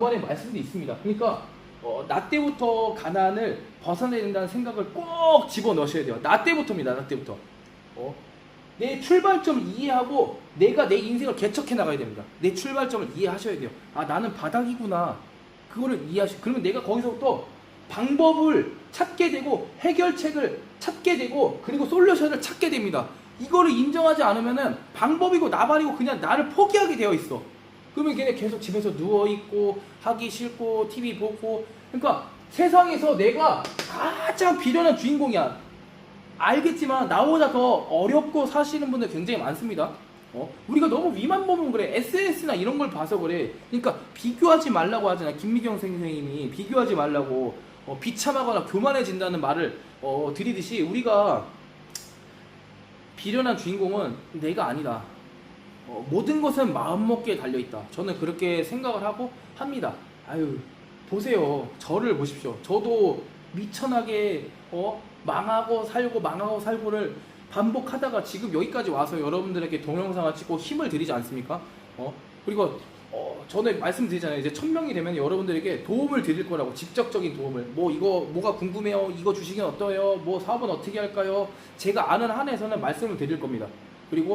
이번에 말씀도 있습니다. 그러니까 어, 나 때부터 가난을 벗어내야 된다는 생각을 꼭 집어 넣으셔야 돼요. 나 때부터입니다. 나 때부터. 어? 내 출발점을 이해하고 내가 내 인생을 개척해 나가야 됩니다. 내 출발점을 이해하셔야 돼요. 아 나는 바닥이구나. 그거를 이해하시. 그러면 내가 거기서부터 방법을 찾게 되고 해결책을 찾게 되고 그리고 솔루션을 찾게 됩니다. 이거를 인정하지 않으면은 방법이고 나발이고 그냥 나를 포기하게 되어 있어. 그러면 걔네 계속 집에서 누워 있고 하기 싫고 TV 보고 그러니까 세상에서 내가 가장 비련한 주인공이야. 알겠지만 나보다 더 어렵고 사시는 분들 굉장히 많습니다. 어? 우리가 너무 위만 보면 그래. SNS나 이런 걸 봐서 그래. 그러니까 비교하지 말라고 하잖아. 김미경 선생님이 비교하지 말라고 어, 비참하거나 교만해진다는 말을 어, 드리듯이 우리가 비련한 주인공은 내가 아니다. 어, 모든 것은 마음먹기에 달려 있다. 저는 그렇게 생각을 하고 합니다. 아유 보세요. 저를 보십시오. 저도 미천하게 어, 망하고 살고 망하고 살고를 반복하다가 지금 여기까지 와서 여러분들에게 동영상을 찍고 힘을 드리지 않습니까? 어? 그리고 어, 저는 말씀드리잖아요. 이제 천 명이 되면 여러분들에게 도움을 드릴 거라고 직접적인 도움을 뭐 이거 뭐가 궁금해요? 이거 주식은 어떠해요? 뭐 사업은 어떻게 할까요? 제가 아는 한에서는 말씀을 드릴 겁니다. 그리고